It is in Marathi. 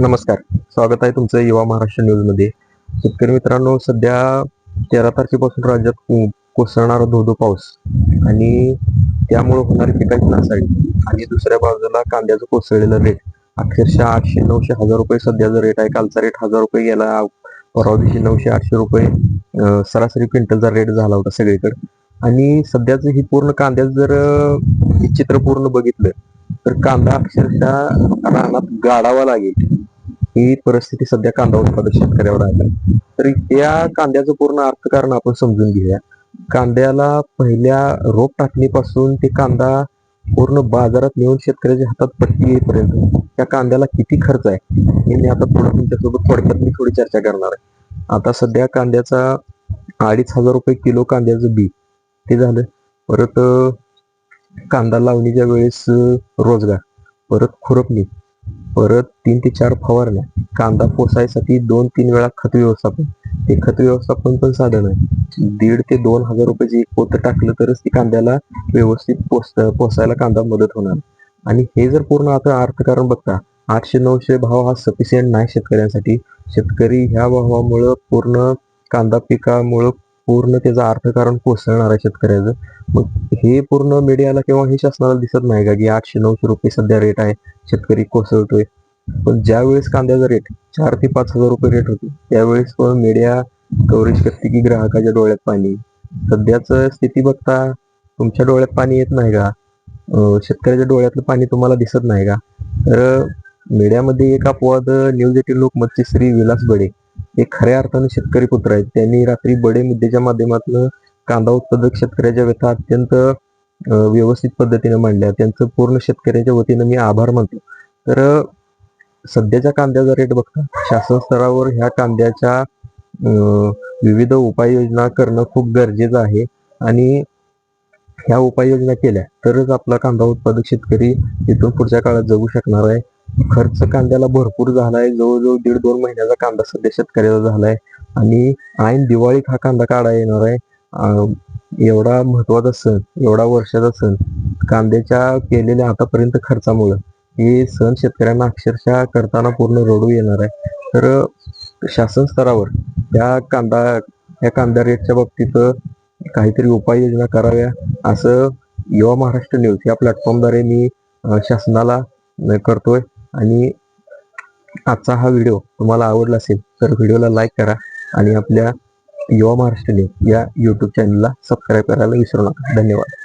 नमस्कार. स्वागत आहे तुमचं युवा महाराष्ट्र न्यूजमध्ये शेतकरी मित्रांनो सध्या तेरा तारखेपासून राज्यात को- कोसळणारा धोधो पाऊस आणि त्यामुळे होणारी पिकांची नासाडी. आणि दुसऱ्या बाजूला कांद्याचं कोसळलेलं रेट अक्षरशः आठशे नऊशे हजार रुपये सध्याचा रेट आहे कालचा रेट हजार रुपये गेला. परवा दिवशी नऊशे आठशे रुपये सरासरी क्विंटलचा रेट झाला होता सगळीकडे. आणि सध्याचं ही पूर्ण कांद्याचं जर हे चित्र पूर्ण बघितलं तर कांदा अक्षरशः रानात गाडावा लागेल. ही परिस्थिती सध्या कांदा उत्पादक शेतकऱ्यावर आहे. तर या कांद्याचं पूर्ण अर्थकारण आपण समजून घेऊया. कांद्याला पहिल्या रोप टाकणीपासून ते कांदा पूर्ण बाजारात नेऊन शेतकऱ्याच्या हातात पट्टी येईपर्यंत त्या कांद्याला किती खर्च आहे हे मी आता थोडं तुमच्यासोबत थोडक्यात मी थोडी चर्चा करणार आहे. आता सध्या कांद्याचा अडीच हजार रुपये किलो कांद्याचं बी ते झालं. परत कांदा लावणीच्या वेळेस रोजगार परत खुरपणी परत तीन ते चार फवारण्या. कांदा पोसायसाठी दोन तीन वेळा खत व्यवस्थापन. ते खत व्यवस्थापन पण साधन आहे. दीड ते दोन हजार रुपयाचे एक पोत टाकलं तरच ती कांद्याला व्यवस्थित पोस पोसायला कांदा मदत होणार. आणि हे जर पूर्ण आता अर्थकारण बघता आठशे नऊशे भाव हा सफिशियंट नाही शेतकऱ्यांसाठी. शेतकरी ह्या भावामुळं पूर्ण कांदा पिकामुळं पूर्ण त्याचं अर्थकारण कोसळणार आहे शेतकऱ्याचं. मग हे पूर्ण मीडियाला किंवा हे शासनाला दिसत नाही का की आठशे नऊशे रुपये सध्या रेट आहे शेतकरी कोसळतोय. पण ज्या वेळेस कांद्याचा रेट चार ते पाच हजार रुपये रेट होती त्यावेळेस पण मीडिया कव्हरेज करते की ग्राहकाच्या डोळ्यात पाणी. सध्याच स्थिती बघता तुमच्या डोळ्यात पाणी येत नाही का? शेतकऱ्याच्या डोळ्यातलं पाणी तुम्हाला दिसत नाही का? तर मीडियामध्ये एक अपवाद न्यूज एटीन लोकमतचे श्री विलास बडे. हे खऱ्या अर्थानं शेतकरी पुत्र आहेत. त्यांनी रात्री बडे मुद्द्याच्या माध्यमातून कांदा उत्पादक शेतकऱ्याच्या व्यथा अत्यंत व्यवस्थित पद्धतीने मांडल्या. त्यांचं पूर्ण शेतकऱ्याच्या वतीनं मी आभार मानतो. तर सध्याच्या कांद्याचा रेट बघता शासन स्तरावर ह्या कांद्याच्या विविध उपाययोजना करणं खूप गरजेचं आहे. आणि ह्या उपाययोजना केल्या तरच आपला कांदा उत्पादक शेतकरी इथून पुढच्या काळात जगू शकणार आहे. खर्च कांद्याला भरपूर झालाय. जवळजवळ दीड दोन महिन्याचा कांदा सध्या शेतकऱ्याचा झालाय. आणि ऐन दिवाळीत हा कांदा काढा येणार आहे. एवढा महत्त्वाचा सण एवढा वर्षाचा सण कांद्याच्या केलेल्या आतापर्यंत खर्चामुळं हे सण शेतकऱ्यांना अक्षरशः करताना पूर्ण रडू येणार आहे. तर शासन स्तरावर त्या कांदा या कांदा रेटच्या बाबतीत काहीतरी उपाययोजना कराव्या असं युवा महाराष्ट्र न्यूज या प्लॅटफॉर्मद्वारे मी शासनाला करतोय. आणि आजचा हा व्हिडिओ तुम्हाला आवडला असेल तर व्हिडिओला लाईक करा आणि आपल्या युवा महाराष्ट्र या यूट्यूब चॅनलला सबस्क्राईब करायला विसरू नका. धन्यवाद.